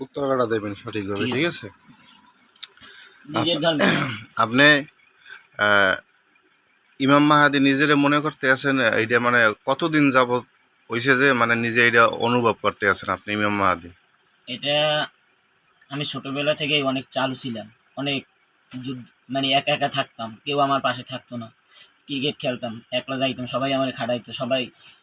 উত্তরটা দেবেন সঠিকভাবে ঠিক আছে। আপনি ইমাম মাহাদি নিজেরে মনে করতে আছেন এইটা মানে কতদিন যাবত হয়েছে যে মানে নিজে এটা অনুভব করতে আছেন আপনি ইমাম মাহাদি? এটা আমি ছোটবেলা থেকেই অনেক চালু ছিলাম অনেক যুদ্ধ মানে একা একা থাকতাম কেউ আমার পাশে থাকতো না ক্রিকেট খেলতাম একলা যাইতাম সবাই আমার খাড়াইতো সবাই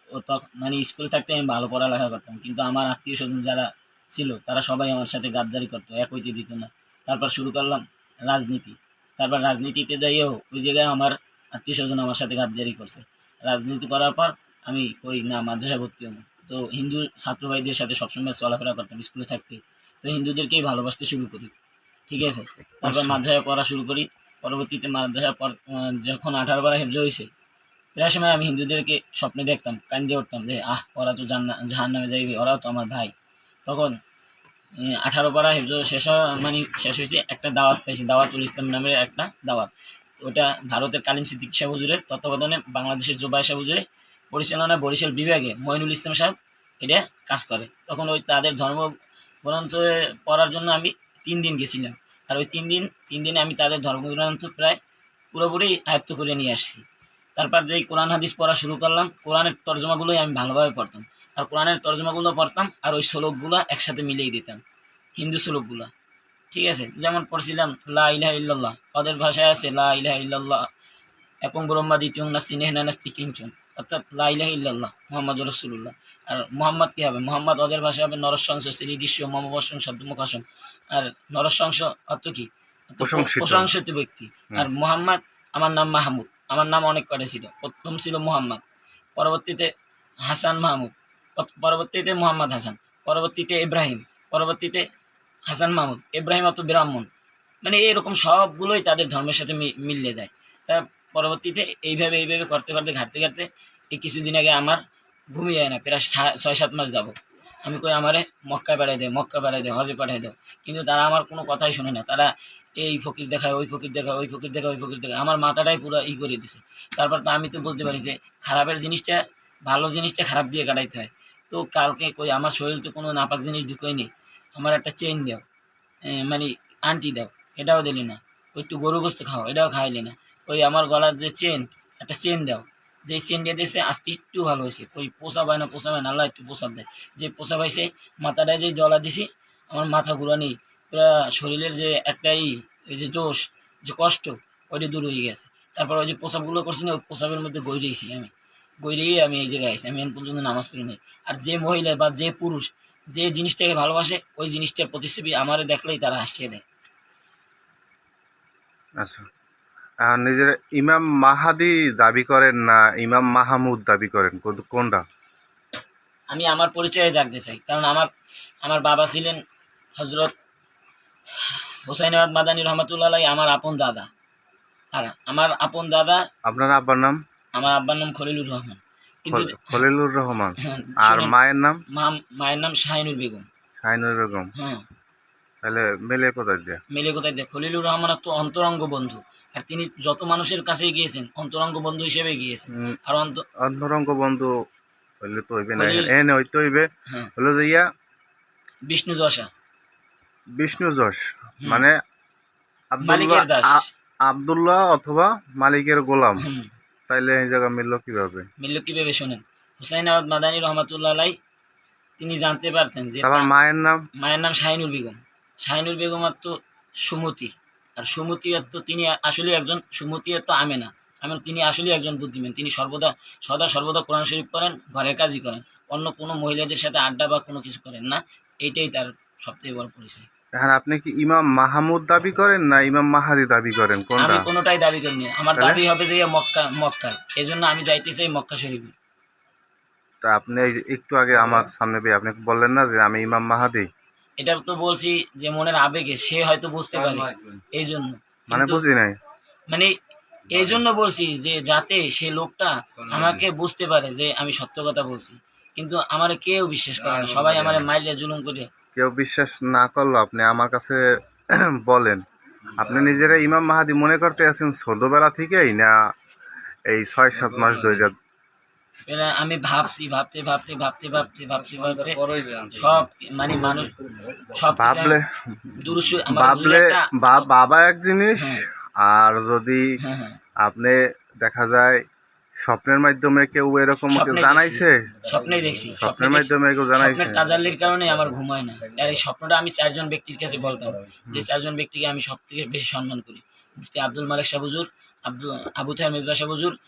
ও তখন মানে স্কুলে থাকতে আমি ভালো পড়ালেখা করতাম কিন্তু আমার আত্মীয় স্বজন যারা ছিল তারা সবাই আমার সাথে গাদ্দারি করতো এক হইতে দিত না। তারপর শুরু করলাম রাজনীতি। তারপর রাজনীতিতে যাইয়েও ওই জায়গায় আমার আত্মীয় স্বজন আমার সাথে গাদ্দারি করছে। রাজনীতি করার পর আমি ওই না মাদ্রাসায় ভর্তি হব। তো হিন্দু ছাত্র ভাইদের সাথে সবসময় চলাফেরা করতাম স্কুলে থাকতে তো হিন্দুদেরকেই ভালোবাসতে শুরু করি ঠিক আছে? তারপর। মাদ্রাসায় পড়া শুরু করি। পরবর্তীতে মাদ্রাসা পর- যখন আঠারো বারা হেফজ হয়েছে প্রায় সময় আমি হিন্দুদেরকে স্বপ্নে দেখতাম কান্দে উঠতাম যে আহ ওরা তো জান্না জাহান নামে যাইবে ওরাও তো আমার ভাই। তখন আঠারো পাড়া হেফজ শেষ মানে শেষ হয়েছে, একটা দাওয়াত পেয়েছি, দাওয়াতুল ইসলাম নামের একটা দাওয়াত। ওটা ভারতের কালিম সিদ্দিক শাহ হুজুরের তত্ত্বাবধানে বাংলাদেশের জুবাই শাহ পরিচালনা বরিশাল বিভাগে মইনুল ইসলাম সাহেব এটা কাজ করে। তখন ওই তাদের ধর্ম গ্রন্থ পড়ার জন্য আমি তিন দিন গেছিলাম। আর ওই তিন দিন, তিন দিনে আমি তাদের ধর্মগ্রন্থ প্রায় পুরোপুরি আয়ত্ত করে নিয়ে আসছি। তারপর যেই কোরআন হাদিস পড়া শুরু করলাম কোরআনের তর্জমাগুলোই আমি ভালোভাবে পড়তাম। আর কোরআনের তর্জমাগুলো পড়তাম আর ওই শ্লোকগুলো একসাথে মিলিয়ে দিতাম হিন্দু শ্লোকগুলো। ঠিক আছে? যেমন পড়ছিলাম লা ইলাহা ইল্লাল্লাহ। ওদের ভাষায় আছে লা ইলাহা ইল্লাল্লাহ। একং ব্রহ্মা দ্বিতীয় নাস্তি নেহনা নাস্তি কিঞ্চন। অর্থাৎ লা ইলাহা ইল্লাল্লাহ মোহাম্মদ রসুল্লাহ আর মোহাম্মদ কী হবে? মোহাম্মদ ওদের ভাষায় হবে নরসংস শ্রীদৃশ্য মমবর্ষণ শব্দমুখাসন। আর নরসংস অর্থ কি? প্রশংসিত। প্রশংসিত ব্যক্তি। আর মোহাম্মদ আমার নাম মাহমুদ। আমার নাম অনেক কটা ছিল। প্রথম ছিল মোহাম্মদ, পরবর্তীতে হাসান মাহমুদ পরবর্তীতে মোহাম্মদ হাসান, পরবর্তীতে ইব্রাহিম, পরবর্তীতে হাসান মাহমুদ, ইব্রাহিম অত ব্রাহ্মণ। মানে এরকম সবগুলোই তাদের ধর্মের সাথে মি- মিলে যায়। তা পরবর্তীতে এইভাবে এইভাবে করতে করতে, ঘাটতে ঘাটতে এই কিছুদিন আগে আমার ঘুমিয়ে না, প্রায় ছয় সাত মাস যাব আমি কই আমারে মক্কায় পাঠাই দেয় মক্কা পাঠাই দেয় হজে পাঠাই দাও কিন্তু তারা আমার কোনো কথাই শোনে না। তারা এই ফকির দেখায়, ওই ফকির দেখায়, ওই ফকির দেখায়, ওই ফকির দেখায়। আমার মাথাটাই পুরো ই করে দিছে। তারপর তো আমি তো বুঝতে পারি যে খারাপের জিনিসটা, ভালো জিনিসটা খারাপ দিয়ে কাটাইতে হয়। তো কালকে কই আমার শরীর তো কোনো নাপাক জিনিস ঢুকোই নেই আমার একটা চেন দাও। মানে আন্টি দাও। এটাও দিলি না। ওই একটু গরু গোস্ত খাও, এটাও খাইলি না। ওই আমার গলার যে চেন একটা চেন দাও। যে দিয়ে দিয়েছে আজকে একটু ভালো হয়েছে ওই পোষা পায় না পোষা পায় না, আল্লাহ একটু পোষা দেয়। যে পোষা পাইছে মাথাটায় যে জলা দিছি, আমার মাথা ঘুরানি পুরা শরীরের যে একটাই ওই যে জোশ, যে কষ্ট, ওইটা দূর হয়ে গেছে। তারপর ওই যে প্রসাবগুলো করছি না, ওই প্রসাবের মধ্যে গৈরেছি আমি। গৈরেই আমি এই জায়গায় আছি আমি এখন পর্যন্ত নামাজ পড়ি নাই। আর যে মহিলা বা যে পুরুষ, যে জিনিসটাকে ভালোবাসে, ওই জিনিসটার প্রতিচ্ছবি আমারে দেখলেই তারা হাসিয়ে দেয়। আচ্ছা। নিজের ইমাম মাহাদি দাবি করেন না ইমাম মাহমুদ দাবি করেন? কোন- কোনটা? আমি আমার পরিচয়ে জানতে চাই কারণ আমার আমার বাবা ছিলেন হজরত হোসাইনাবাদ মাদানী রহমতুল্লাহ আমার আপন দাদা। আর আমার আপন দাদা আপনার আব্বার নাম? আমার আব্বার নাম খলিলুর রহমান। কিন্তু খলিলুর রহমান। হ্যাঁ, আর মায়ের নাম? মায়ের নাম শাহিনুর বেগম। শাহিনুর বেগম। হ্যাঁ। তাহলে মেলে কোথায় দিয়ে? মিলে কোথায় খলিলুর রহমান তো অন্তরঙ্গ বন্ধু। আর তিনি যত মানুষের কাছেই গিয়েছেন অন্তরঙ্গ বন্ধু হিসেবে গিয়েছেন। আর অন্তরঙ্গ বন্ধু হইলে তো হইবে না এনে হইতে হইবে। হ্যাঁ। হলো যে ইয়া? বিষ্ণু যশা। বিষ্ণু যশ। মানে আব্দুল্লাহ অথবা মালিকের গোলাম। তাইলে এই জায়গা মিলল কীভাবে? মিল্ল কীভাবে শোনেন? হুসাইনাবাদ মাদানী রহমাতুল্লাহ আলাই তিনি জানতে পারতেন যে তার মায়ের নাম? মায়ের নাম শাহিনুর বেগম। শাহিনুর বেগম আর তো সুমতি। আর সুমতি আর তো তিনি আসলে একজন সুমতি আর তো আমেনা। আমেন তিনি আসলে একজন বুদ্ধিমান। তিনি সর্বদা সদা সর্বদা কোরআন শরীফ করেন ঘরের কাজই করেন। অন্য কোনো মহিলাদের সাথে আড্ডা বা কোনো কিছু করেন না। এইটাই তার সবথেকে বড় পরিচয়। এখন আপনি কি ইমাম মাহমুদ দাবি করেন না ইমাম মাহাদি দাবি করেন? কোনটা? আমি কোনোটাই দাবি করি না। আমার দাবি হবে যে মক্কা মক্কায় এই জন্য আমি যাইতে চাই মক্কা শরীফে। তা আপনি একটু আগে আমার সামনে পেয়ে আপনি বললেন না যে আমি ইমাম মাহাদি? এটা তো বলছি যে মনের আবেগে সে হয়তো বুঝতে পারে। এই জন্য মানে বুঝি নাই। মানে এই জন্য বলছি যে যাতে সে লোকটা আমাকে বুঝতে পারে যে আমি সত্য কথা বলছি। কিন্তু আমার কেউ বিশ্বাস করে না। সবাই আমার মাইলে জুলুম করে। কেউ বিশ্বাস না করল আপনি আমার কাছে বলেন। আপনি নিজেরা ইমাম মাহাদি মনে করতে আছেন ছোটবেলা থেকেই না এই ছয় সাত মাস ধরে আমি ভাবছি ভাবতে ভাবতে ভাবতে ভাবতে ভাবতে ভাবতে সব মানে মানুষ সব ভাবলে ভাবলে বাবা এক জিনিস হ্যাঁ। আর যদি হ্যাঁ হ্যাঁ। আপনি দেখা যায় স্বপ্নের মাধ্যমে কেউ এরকম জানাইছে? স্বপ্নে দেখছি স্বপ্নের মাধ্যমে কেউ জানাইছে? স্বপ্নের তাজাল্লির কারণে আমার ঘুম হয় না। আর এই স্বপ্নটা আমি চারজন ব্যক্তির কাছে বলতাম যে চারজন ব্যক্তিকে আমি সব থেকে বেশি সম্মান করি। মুফতি আব্দুল মালিক শাহ হুজুর আবু থাই মেজবা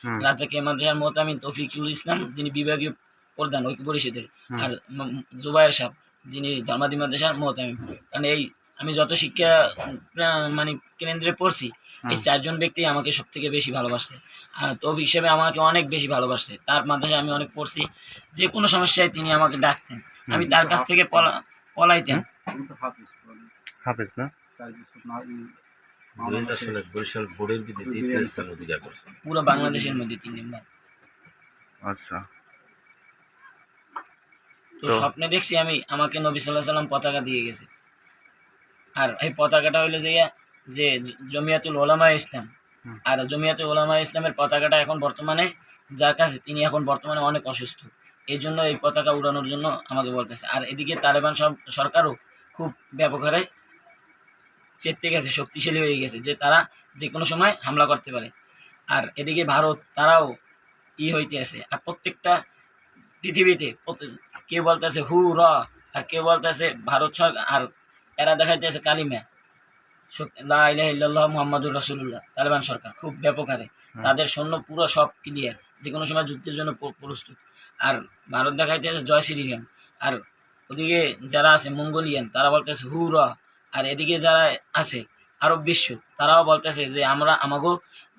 হুম। রাজাকে মাদ্রাসার মোতামিন তৌফিকুল ইসলাম যিনি বিভাগীয় প্রধান ঐক্য পরিষদের আর ম- ম- জুবায়ের সাহেব যিনি ধর্মাদি মাদ্রাসার মোতামিন। কারণ এই আমি যত শিক্ষা মানে কেন্দ্রে পড়ছি এই চারজন ব্যক্তি আমাকে সব থেকে বেশি ভালোবাসে। আর তৌফিক হিসেবে আমাকে অনেক বেশি ভালোবাসে। তার মাদ্রাসায় আমি অনেক পড়ছি যে কোনো সমস্যায় তিনি আমাকে ডাকতেন। আমি তার কাছ থেকে পলা পলাইতাম হাফিজ না? দুই হাজার সালে বরিশাল বোর্ডের বিধি তৃতীয় স্থান অধিকার করছে। পুরো বাংলাদেশের মধ্যে তিন নম্বর আচ্ছা। তো স্বপ্নে দেখছি আমি আমাকে নবী সাল্লাহ সাল্লাম পতাকা দিয়ে গেছে। আর এই পতাকাটা হইল যে যে জমিয়াতুল ওলামা ইসলাম। আর জমিয়াতুল ওলামা ইসলামের পতাকাটা এখন বর্তমানে যার কাছে তিনি এখন বর্তমানে অনেক অসুস্থ। এই জন্য এই পতাকা উড়ানোর জন্য আমাকে বলতেছে। আর এদিকে তালেবান সব- সরকারও খুব ব্যাপক হারে চেতে গেছে শক্তিশালী হয়ে গেছে যে তারা যে কোনো সময় হামলা করতে পারে। আর এদিকে ভারত তারাও ই হইতে আছে। আর প্রত্যেকটা পৃথিবীতে কেউ বলতেছে হু র আর কেউ বলতেছে ভারত সরকার আর এরা দেখাইতেছে কালিমা। মোহাম্মদুর রসুল্লাহ তালেবান সরকার খুব ব্যাপক হারে। তাদের সৈন্য পুরো সব ক্লিয়ার যে কোনো সময় যুদ্ধের জন্য প্রস্তুত। আর ভারত দেখাইতেছে জয় শ্রীরাম আর ওদিকে যারা আছে মঙ্গোলিয়ান তারা বলতেছে হু র আর এদিকে যারা আছে আরব বিশ্ব, তারাও বলতেছে যে আমরা আমাকেও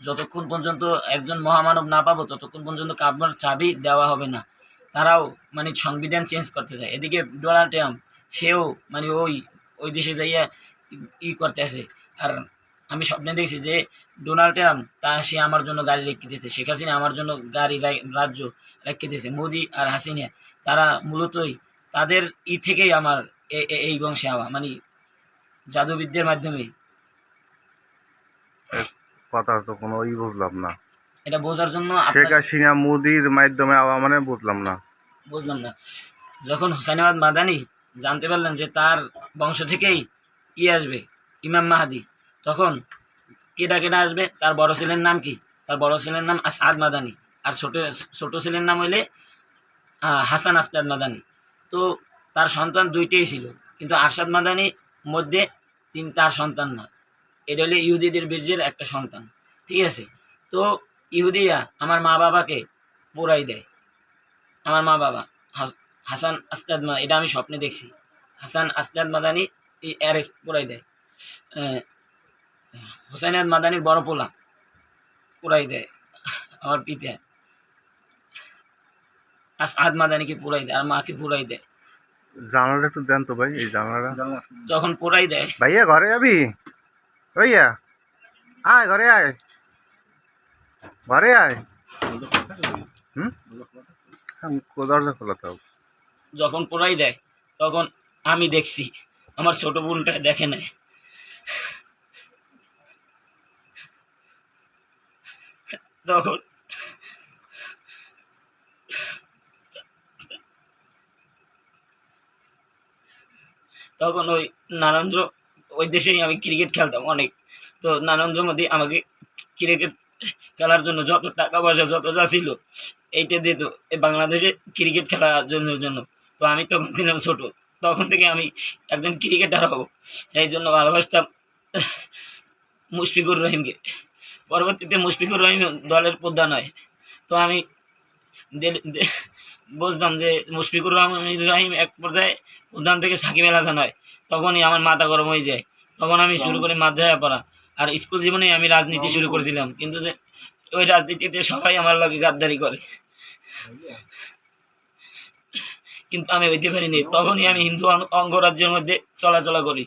যতক্ষণ পর্যন্ত একজন মহামানব না পাবো, ততক্ষণ পর্যন্ত কাবার চাবি দেওয়া হবে না। তারাও মানে সংবিধান চেঞ্জ করতে চায়। এদিকে ডোনাল্ড ট্রাম্প সেও মানে ওই ওই দেশে যাইয়া ই- করতে আছে আর আমি স্বপ্নে দেখছি যে ডোনাল্ড ট্রাম্প তা সে আমার জন্য গাড়ি রেখেতেছে শেখ হাসিনা আমার জন্য গাড়ি রাজ্য রেখেতেছে মোদি আর হাসিনা, তারা মূলতই তাদের ই থেকেই আমার এই বংশে হওয়া মানে জাদুবিদ্যার মাধ্যমে। কথা তো কোনো ই বুঝলাম না। এটা বোঝার জন্য শেখ হাসিনা মোদির মাধ্যমে আওয়া মানে বুঝলাম না। বুঝলাম না। যখন হুসাইনাবাদ মাদানি জানতে পারলেন যে তার বংশ থেকেই ই আসবে ইমাম মাহাদি তখন কেটা কেটা আসবে? তার বড় ছেলের নাম কি? তার বড় ছেলের নাম আসাদ মাদানি আর ছোট ছোট ছেলের নাম হইলে হাসান আসাদ মাদানি। তো তার সন্তান দুইটাই ছিল কিন্তু আরশাদ মাদানি মধ্যে তিন, তার সন্তান না। এটা হলে ইহুদিদের বীর্যের একটা সন্তান, ঠিক আছে? তো ইহুদিরা আমার মা বাবাকে পোড়াই দেয়। আমার মা বাবা হাসান আসলাদ মা, এটা আমি স্বপ্নে দেখছি। হাসান আসলাদ মাদানি এই অ্যারেস পুরাই দেয়। হোসাইনাদ মাদানির বড় পোলা, পুরাই দেয়। আমার পিতা আসাদ মাদানিকে পুরাই দেয়, আর মাকে পুরাই দেয়। জানালাটা একটু দেন তো ভাই এই জানালাটা। যখন পুরাই দেয়। ভাইয়া ঘরে যাবি? ভাইয়া আয় ঘরে আয়। ঘরে আয়। হুম? হ্যাঁ, দরজা খোলা তো। যখন পুরাই দেয় তখন আমি দেখছি আমার ছোট বোনটা দেখে নেয় তখন তখন ওই নারেন্দ্র ওই দেশেই আমি ক্রিকেট খেলতাম অনেক। তো নারেন্দ্র মোদী আমাকে ক্রিকেট খেলার জন্য যত টাকা পয়সা, যত যা ছিল, এইটা দিত এই বাংলাদেশে ক্রিকেট খেলার জন্য জন্য। তো আমি তখন ছিলাম ছোট। তখন থেকে আমি একজন ক্রিকেটার হব। এই জন্য ভালোবাসতাম মুশফিকুর রহিমকে। পরবর্তীতে মুশফিকুর রহিম দলের প্রধান হয়। তো আমি বুঝতাম যে মুশফিকুর রহমান রহিম এক পর্যায়ে প্রধান থেকে সাকিব আল হাসান হয় তখনই আমার মাথা গরম হয়ে যায়। তখন আমি শুরু করি মাদ্রাসায় পড়া। আর স্কুল জীবনে আমি রাজনীতি শুরু করেছিলাম কিন্তু যে ওই রাজনীতিতে সবাই আমার লগে গাদ্দারি করে। কিন্তু আমি হইতে পারিনি। তখনই আমি হিন্দু অঙ্গরাজ্যের মধ্যে চলাচলা করি।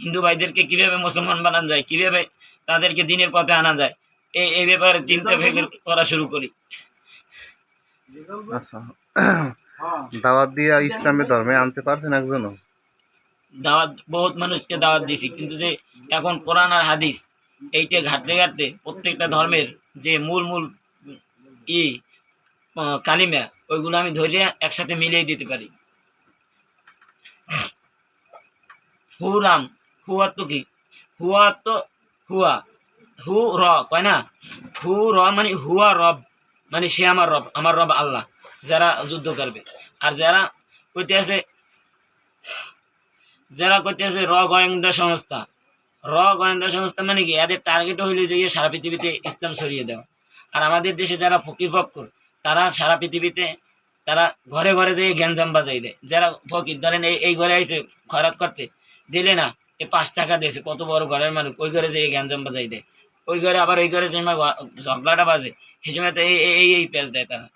হিন্দু ভাইদেরকে কীভাবে মুসলমান বানানো যায় কীভাবে তাদেরকে দিনের পথে আনা যায় এই এই ব্যাপারে চিন্তা ফিকির করা শুরু করি। আচ্ছা। দাওয়াত দিয়ে ইসলামের ধর্মে আনতে পারছেন একজনও? দাওয়াত, বহুত মানুষকে দাওয়াত দিছি। কিন্তু যে এখন কোরআন আর হাদিস, এইটা ঘাটতে ঘাটতে প্রত্যেকটা ধর্মের যে মূল মূল ই কালিমা, ওইগুলো আমি ধরিয়ে একসাথে মিলিয়ে দিতে পারি। হু রাম হুয়া তো কি? হুয়া তো, হুয়া, হু, র, কয় না? হু, র মানে হুয়া রব। মানে সে আমার রব আমার রব আল্লাহ, যারা যুদ্ধ করবে। আর যারা কইতে আছে যারা কইতে আছে র গোয়েন্দা সংস্থা র গোয়েন্দা সংস্থা মানে কি? এদের টার্গেট হইলে যে সারা পৃথিবীতে ইসলাম ছড়িয়ে দেওয়া। আর আমাদের দেশে যারা ফকির ফক্কর, তারা সারা পৃথিবীতে, তারা ঘরে ঘরে যেয়ে গ্যাঞ্জাম বাজাই দেয়। যারা ফকির, ধরেন এই এই ঘরে আইসে খয়রাত করতে, দিলে না, এ পাঁচ টাকা দিয়েছে, কত বড় ঘরের মানুষ, ওই ঘরে যেয়ে গ্যাঞ্জাম বাজাই দেয়। ওই ঘরে আবার ওই ঘরে সময় ঝগড়াটা বাজে। সেই সময় তো এই এই- এই দেয় তারা।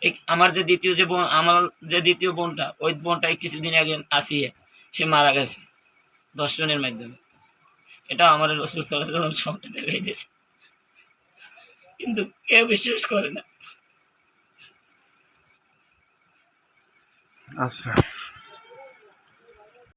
এই আমার যে দ্বিতীয় যে বোন আমার যে দ্বিতীয় বোনটা, ওই বোনটাই কিছুদিন আগে আসিয়ে সে মারা গেছে দর্শনের মাধ্যমে। এটা আমার রসুল সাল্লাম সামনে দেখাই দিয়েছে। কিন্তু কেউ বিশ্বাস করে না। আচ্ছা।